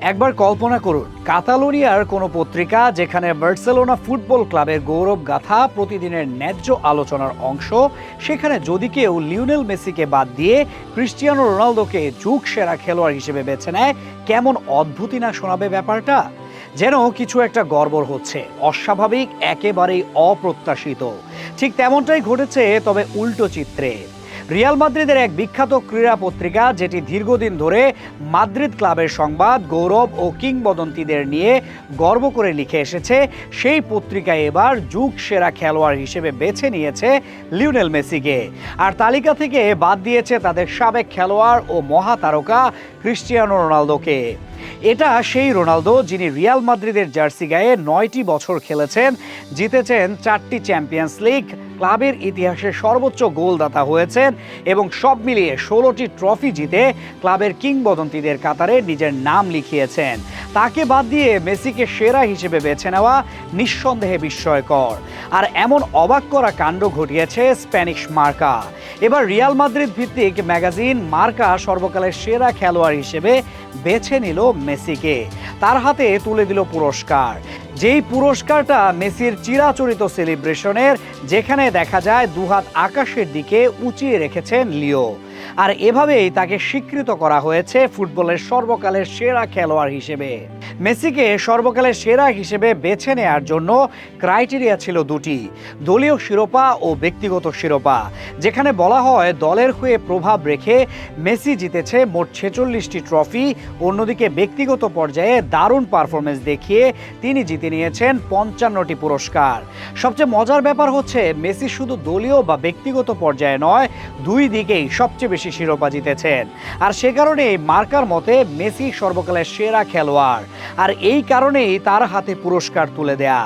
একবার কল্পনা করুন, কাতালোনিয়ার কোনো পত্রিকা যেখানে বার্সেলোনা ফুটবল ক্লাবের গৌরব গাথা প্রতিদিনের ন্যায্য আলোচনার অংশ, সেখানে যদি কেউ লিওনেল মেসিকে বাদ দিয়ে ক্রিস্টিয়ানো রোনালদোকে যুগ সেরা খেলোয়াড় হিসেবে বেছে নেয়, কেমন অদ্ভুতই না শোনাবে ব্যাপারটা? যেন কিছু একটা গড়বড় হচ্ছে, অস্বাভাবিক, একেবারেই অপ্রত্যাশিত। ঠিক তেমনটাই ঘটেছে, তবে উল্টো চিত্রে। রিয়াল মাদ্রিদের এক বিখ্যাত ক্রীড়া পত্রিকা, যেটি দীর্ঘদিন ধরে মাদ্রিদ ক্লাবের সংবাদ, গৌরব ও কিংবদন্তিদের নিয়ে গর্ব করে লিখে এসেছে। সেই পত্রিকায় এবার যুগ সেরা খেলোয়াড় হিসেবে বেছে নিয়েছে লিওনেল মেসিকে। আর তালিকা থেকে বাদ দিয়েছে তাদের সাবেক খেলোয়াড় ও মহাতারকা ক্রিস্টিয়ানো রোনালদোকে। এটা সেই রোনালদো যিনি রিয়াল মাদ্রিদের জার্সি গায়ে নয়টি বছর খেলেছেন, জিতেছেন চারটি চ্যাম্পিয়ন্স লিগ ক্লাবের ইতিহাসে সর্বোচ্চ গোলদাতা হয়েছেন এবং সব মিলিয়ে ষোলোটি ট্রফি জিতে ক্লাবের কিংবদন্তিদের কাতারে নিজের নাম লিখিয়েছেন। তাকে বাদ দিয়ে মেসিকে সেরা হিসেবে বেছে নেওয়া নিঃসন্দেহে বিস্ময়কর। আর এমন অবাক করা কাণ্ড ঘটিয়েছে স্প্যানিশ মার্কা। এবার রিয়াল মাদ্রিদ ভিত্তিক ম্যাগাজিন মার্কা সর্বকালের সেরা খেলোয়াড় হিসেবে বেছে নিল মেসিকে। তার হাতে তুলে দিল পুরস্কার। যেই পুরস্কারটা মেসির চিরাচরিত সেলিব্রেশনের, যেখানে দেখা যায় দুহাত আকাশের দিকে উঁচিয়ে রেখেছেন লিও। আর এভাবেই তাকে স্বীকৃত করা হয়েছে ফুটবলের সর্বকালের সেরা খেলোয়াড় হিসেবে। মেসিকে সর্বকালের সেরা হিসেবে বেছে নেয়ার জন্য ক্রাইটেরিয়া ছিল দুটি, দলীয় শিরোপা ও ব্যক্তিগত শিরোপা, যেখানে বলা হয় দলের হয়ে প্রভাব রেখে মেসি জিতেছে মোট ছেচল্লিশটি ট্রফি, অন্যদিকে ব্যক্তিগত পর্যায়ে দারুণ পারফরমেন্স দেখিয়ে তিনি জিতে নিয়েছেন পঞ্চান্নটি পুরস্কার। সবচেয়ে মজার ব্যাপার হচ্ছে, মেসি শুধু দলীয় বা ব্যক্তিগত পর্যায়ে নয়, দুই দিকেই সবচেয়ে বেশি শিরোপা জিতেছেন। আর সে কারণে মার্কার মতে মেসি সর্বকালের সেরা খেলোয়াড়। আর এই কারণেই তার হাতে পুরস্কার তুলে দেয়া।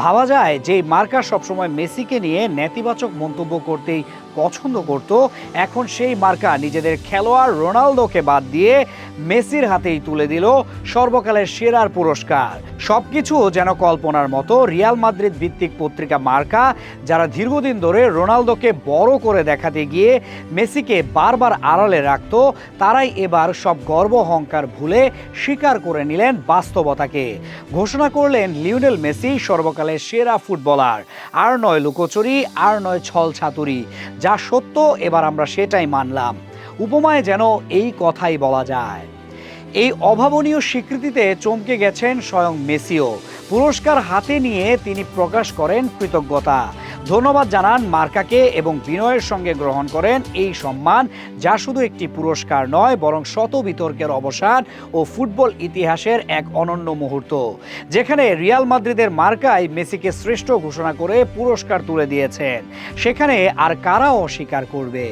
ভাবা যায় যে মার্কা সবসময় মেসিকে নিয়ে নেতিবাচক মন্তব্য করতেই পছন্দ করত, এখন সেই মার্কা নিজেদের খেলোয়াড় রোনালদোকে বাদ দিয়ে মেসির হাতেই তুলে দিল সর্বকালের সেরার পুরস্কার। সবকিছু যেন কল্পনার মতো রিয়াল মাদ্রিদ ভিত্তিক পত্রিকা মার্কা, যারা দীর্ঘদিন ধরে রোনালদোকে বড় করে দেখাতে গিয়ে মেসিকে বারবার আড়ালে রাখত, তারাই এবার সব গর্ব অহংকার ভুলে স্বীকার করে নিলেন বাস্তবতাকে। ঘোষণা করলেন লিওনেল মেসি, সর্বকালের সেরা ফুটবলার। আর নয় লুকোচুরি, আর নয় ছল ছাতুরি। যা সত্য, এবার আমরা সেটাই মানলাম। উপমায় যেন এই কথাই বলা যায়। এই অভাবনীয় স্বীকৃতিতে চমকে গেছেন স্বয়ং মেসিও। পুরস্কার হাতে নিয়ে তিনি প্রকাশ করেন কৃতজ্ঞতা। ধন্যবাদ জানান মার্কাকে এবং বিনয়ের সঙ্গে গ্রহণ করেন এই সম্মান, যা শুধু একটি পুরস্কার নয়, বরং শত বিতর্কের অবসান ও ফুটবল ইতিহাসের এক অনন্য মুহূর্ত, যেখানে রিয়াল মাদ্রিদের মার্কাই মেসিকে শ্রেষ্ঠ ঘোষণা করে পুরস্কার তুলে দিয়েছেন। সেখানে আর কারা অস্বীকার করবে?